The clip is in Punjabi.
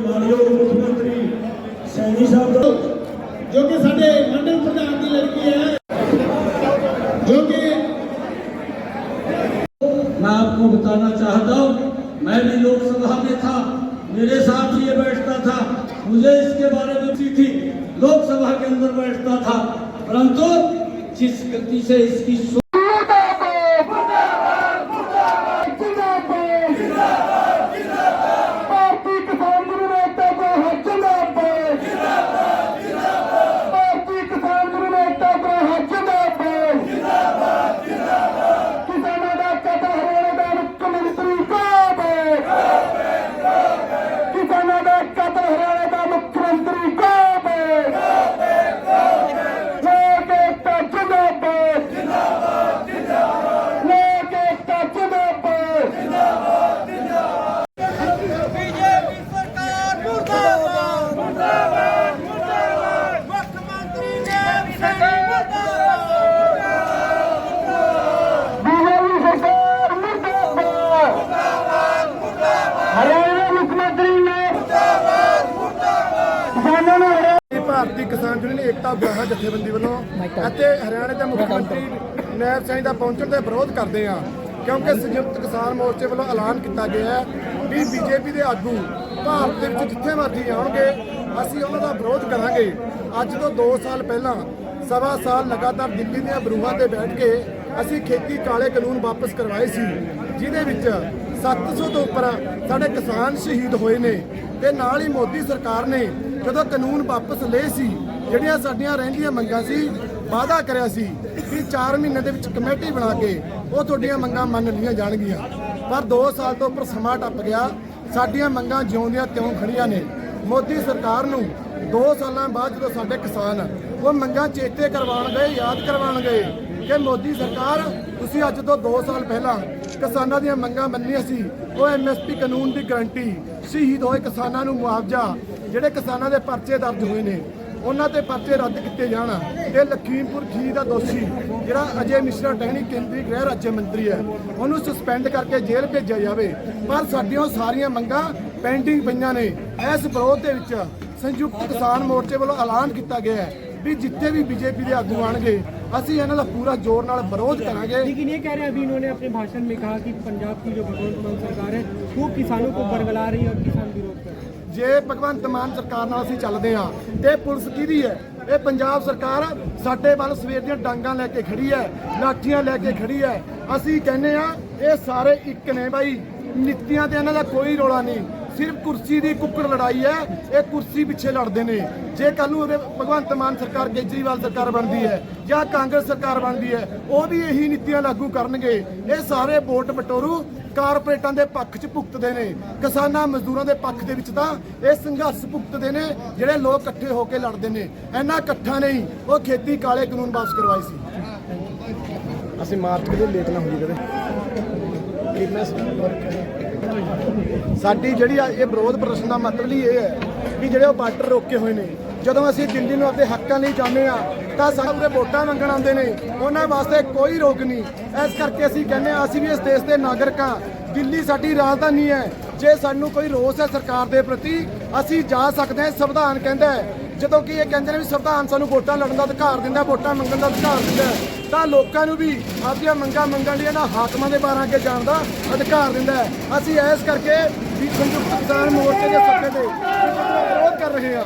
ਮਾਨਯੋਗ ਮੁੱਖ ਮੰਤਰੀ ਸੈਣੀ ਸਾਹਿਬ ਦਾ ਜੋ ਕਿ ਸਾਡੇ ਮੰਡਲ ਪ੍ਰਧਾਨ ਦੀ ਲੜਕੀ ਹੈ ਜੋ ਕਿ मैं आपको बताना चाहता हूँ मैं भी लोकसभा में था मेरे साथ ये बैठता था मुझे इसके बारे में भी थी लोकसभा के अंदर बैठता था परंतु जिस गति से इसकी ਭਾਰਤੀ ਕਿਸਾਨ ਯੂਨੀਅਨ ਏਕਤਾ ਬਰਾਹਾ ਜਥੇਬੰਦੀ ਵੱਲੋਂ ਅਤੇ ਹਰਿਆਣਾ ਦੇ ਮੁੱਖ ਮੰਤਰੀ ਨੈਬ ਸਿੰਘ ਦਾ ਪਹੁੰਚਣ ਦਾ ਵਿਰੋਧ ਕਰਦੇ ਆ ਕਿਉਂਕਿ ਸੰਯੁਕਤ ਕਿਸਾਨ ਮੋਰਚੇ ਵੱਲੋਂ ਐਲਾਨ ਕੀਤਾ ਗਿਆ ਹੈ ਵੀ ਬੀਜੇਪੀ ਦੇ ਆਗੂ ਭਾਰਤ ਦੇ ਵਿੱਚ ਜਿੱਥੇ ਮਰਜ਼ੀ ਆਉਣਗੇ ਅਸੀਂ ਉਹਨਾਂ ਦਾ ਵਿਰੋਧ ਕਰਾਂਗੇ। ਅੱਜ ਤੋਂ 2 ਸਾਲ ਪਹਿਲਾਂ ਸਵਾ ਸਾਲ ਲਗਾਤਾਰ ਦਿੱਲੀ ਦੀਆਂ ਬਰੂਹਾਂ ਤੇ ਬੈਠ ਕੇ ਅਸੀਂ ਖੇਤੀ ਕਾਲੇ ਕਾਨੂੰਨ ਵਾਪਸ ਕਰਵਾਏ ਸੀ ਜਿਹਦੇ ਵਿੱਚ 700 ਤੋਂ ਉੱਪਰ ਸਾਡੇ ਕਿਸਾਨ ਸ਼ਹੀਦ ਹੋਏ ਨੇ ਤੇ ਨਾਲ ਹੀ ਮੋਦੀ ਸਰਕਾਰ ਨੇ ਜਦੋਂ ਕਾਨੂੰਨ ਵਾਪਸ ਲਏ ਸੀ, ਜਿਹੜੀਆਂ ਸਾਡੀਆਂ ਰਹਿੰਦੀਆਂ ਮੰਗਾਂ ਸੀ, ਵਾਅਦਾ ਕਰਿਆ ਸੀ ਕਿ 4 ਮਹੀਨੇ ਦੇ ਵਿੱਚ ਕਮੇਟੀ ਬਣਾ ਕੇ ਉਹ ਤੁਹਾਡੀਆਂ ਮੰਗਾਂ ਮੰਨ ਲਈਆਂ ਜਾਣਗੀਆਂ। ਪਰ 2 ਸਾਲ ਤੋਂ ਉੱਪਰ ਸਮਾਂ ਟੱਪ ਗਿਆ, ਸਾਡੀਆਂ ਮੰਗਾਂ ਜਿਉਂਦੀਆਂ ਤਿਉਂ ਖੜੀਆਂ ਨੇ। ਮੋਦੀ ਸਰਕਾਰ ਨੂੰ 2 ਸਾਲਾਂ ਬਾਅਦ ਜਦੋਂ ਸਾਡੇ ਕਿਸਾਨ ਉਹ ਮੰਗਾਂ ਚੇਤੇ ਕਰਵਾਉਣ ਗਏ, ਯਾਦ ਕਰਵਾਉਣ ਗਏ ਕਿ ਮੋਦੀ ਸਰਕਾਰ, ਤੁਸੀਂ ਅੱਜ ਤੋਂ 2 ਸਾਲ ਪਹਿਲਾਂ ਕਿਸਾਨਾਂ ਦੀਆਂ ਮੰਗਾਂ ਮੰਨੀਆਂ ਸੀ, ਉਹ ਐਮਐਸਪੀ ਕਾਨੂੰਨ ਦੀ ਗਰੰਟੀ ਸ਼ਹੀਦ ਹੋਏ ਕਿਸਾਨਾਂ ਨੂੰ ਮੁਆਵਜ਼ਾ, ਜਿਹੜੇ ਕਿਸਾਨਾਂ ਦੇ ਪਰਚੇ ਦਰਜ ਹੋਏ ਨੇ, ਉਹਨਾਂ ਤੇ ਪਰਚੇ ਰੱਦ ਕੀਤੇ ਜਾਣ। ਤੇ ਲਖੀਮਪੁਰ ਖੀਰੀ ਦਾ ਦੋਸ਼ੀ, ਜਿਹੜਾ ਅਜੇ ਮਿਸ਼ਰਾ ਟਹਿਣੀ ਕੇਂਦਰੀ ਗ੍ਰਹਿ ਰਾਜ ਮੰਤਰੀ ਹੈ, ਉਹਨੂੰ ਸਸਪੈਂਡ ਕਰਕੇ ਜੇਲ੍ਹ ਭੇਜਿਆ ਜਾਵੇ। ਪਰ ਸਾਡੀਆਂ ਉਹ ਸਾਰੀਆਂ ਮੰਗਾਂ ਪੈਂਡਿੰਗ ਪਈਆਂ ਨੇ। ਇਸ ਵਿਰੋਧ ਦੇ ਵਿੱਚ ਸੰਯੁਕਤ ਕਿਸਾਨ ਮੋਰਚੇ ਵੱਲੋਂ ਐਲਾਨ ਕੀਤਾ ਗਿਆ ਹੈ ਵੀ ਜਿੱਥੇ ਵੀ ਬੀਜੇਪੀ ਦੇ ਆਗੂ ਆਣਗੇ ਅਸੀਂ ਇਹਨਾਂ ਦਾ ਪੂਰਾ ਜ਼ੋਰ ਨਾਲ ਵਿਰੋਧ ਕਰਾਂਗੇ लेकिन ये कह रहे हैं अभी इन्होंने अपने भाषण में कहा कि पंजाब की जो भगवंत मान सरकार है वो किसानों को बरगला रही है और किसान विरोध कर रहे हैं ਜੇ ਭਗਵੰਤ ਮਾਨ ਸਰਕਾਰ ਨਾਲ ਅਸੀਂ ਚੱਲਦੇ ਹਾਂ ਤੇ ਪੁਲਿਸ ਕਿਹਦੀ ਹੈ ਇਹ ਪੰਜਾਬ ਸਰਕਾਰ ਸਾਡੇ ਵੱਲ ਸਵੇਰ ਦੀਆਂ ਡਾਂਗਾਂ ਲੈ ਕੇ ਖੜੀ ਹੈ ਲਾਠੀਆਂ ਲੈ ਕੇ ਖੜੀ ਹੈ ਅਸੀਂ ਕਹਿੰਦੇ ਆ ਇਹ ਸਾਰੇ ਇੱਕ ਨੇ ਬਾਈ ਨੀਤੀਆਂ ਤੇ ਇਹਨਾਂ ਦਾ ਕੋਈ ਰੋਲਾ ਨਹੀਂ ਸਿਰਫ ਕੁਰਸੀ ਦੀ ਕੁੱਕੜ ਲੜਾਈ ਹੈ, ਇਹ ਕੁਰਸੀ ਪਿੱਛੇ ਲੜਦੇ ਨੇ। ਜੇ ਕੱਲ ਨੂੰ ਭਗਵੰਤ ਮਾਨ ਸਰਕਾਰ, ਕੇਜਰੀਵਾਲ ਸਰਕਾਰ ਬਣਦੀ ਹੈ ਜਾਂ ਕਾਂਗਰਸ ਸਰਕਾਰ ਬਣਦੀ ਹੈ, ਉਹ ਵੀ ਇਹੀ ਨੀਤੀਆਂ ਲਾਗੂ ਕਰਨਗੇ। ਇਹ ਸਾਰੇ ਵੋਟ ਬਟੋਰੂ ਕਾਰਪੋਰੇਟਾਂ ਦੇ ਪੱਖ 'ਚ ਭੁਗਤਦੇ ਨੇ। ਕਿਸਾਨਾਂ ਮਜ਼ਦੂਰਾਂ ਦੇ ਪੱਖ ਦੇ ਵਿੱਚ ਤਾਂ ਇਹ ਸੰਘਰਸ਼ ਭੁਗਤਦੇ ਨੇ, ਜਿਹੜੇ ਲੋਕ ਇਕੱਠੇ ਹੋ ਕੇ ਲੜਦੇ ਨੇ। ਇੰਨਾ ਇਕੱਠਾ ਨਹੀਂ, ਉਹ ਖੇਤੀ ਕਾਲੇ ਕਾਨੂੰਨ ਵਾਪਸ ਕਰਵਾਏ ਸੀ। ਅਸੀਂ ਮਾਰਚ ਕਦੇ ਲੇਟ ਨਾ ਹੋਈਏ ਕਦੇ। ਕਿੰਨਾ ਸਾਡੀ ਜਿਹੜੀ ਆ ਇਹ ਵਿਰੋਧ ਪ੍ਰਦਰਸ਼ਨ ਦਾ ਮਤਲਬ ਹੀ ਇਹ ਹੈ ਕਿ ਜਿਹੜੇ ਉਹ ਬਾਰਡਰ ਰੋਕੇ ਹੋਏ ਨੇ, ਜਦੋਂ ਅਸੀਂ ਦਿੱਲੀ ਨੂੰ ਆਪਣੇ ਹੱਕਾਂ ਲਈ ਜਾਂਦੇ ਆ ਤਾਂ ਸਾਡੇ ਵੋਟਾਂ ਮੰਗਣ ਆਉਂਦੇ ਨੇ। ਉਹਨਾਂ ਵਾਸਤੇ ਕੋਈ ਰੋਕ ਨਹੀਂ। ਇਸ ਕਰਕੇ ਅਸੀਂ ਕਹਿੰਦੇ ਆ ਅਸੀਂ ਵੀ ਇਸ ਦੇਸ਼ ਦੇ ਨਾਗਰਿਕ ਹਾਂ। ਦਿੱਲੀ ਸਾਡੀ ਰਾਜਧਾਨੀ ਹੈ। ਜੇ ਸਾਨੂੰ ਕੋਈ ਰੋਸ ਹੈ ਸਰਕਾਰ ਦੇ ਪ੍ਰਤੀ, ਅਸੀਂ ਜਾ ਸਕਦੇ ਹਾਂ। ਸੰਵਿਧਾਨ ਕਹਿੰਦਾ ਹੈ, ਜਦੋਂ ਕਿ ਇਹ ਕਹਿੰਦੇ ਨੇ ਵੀ ਸੰਵਿਧਾਨ ਸਾਨੂੰ ਵੋਟਾਂ ਲੜਨ ਦਾ ਅਧਿਕਾਰ ਦਿੰਦਾ ਵੋਟਾਂ ਮੰਗਣ ਦਾ ਅਧਿਕਾਰ ਦਿੰਦਾ ਤਾਂ ਲੋਕਾਂ ਨੂੰ ਵੀ ਆਪਣੀਆਂ ਮੰਗਾਂ ਮੰਗਣ ਲਈ ਇਹਨਾਂ ਹਾਕਮਾਂ ਦੇ ਬਾਰਾਂ ਅੱਗੇ ਜਾਣ ਦਾ ਅਧਿਕਾਰ ਦਿੰਦਾ ਹੈ। ਅਸੀਂ ਇਸ ਕਰਕੇ ਵੀ ਸੰਯੁਕਤ ਕਿਸਾਨ ਮੋਰਚੇ ਦੇ ਸੱਦੇ ਤੇ ਵਿਰੋਧ ਕਰ ਰਹੇ ਹਾਂ।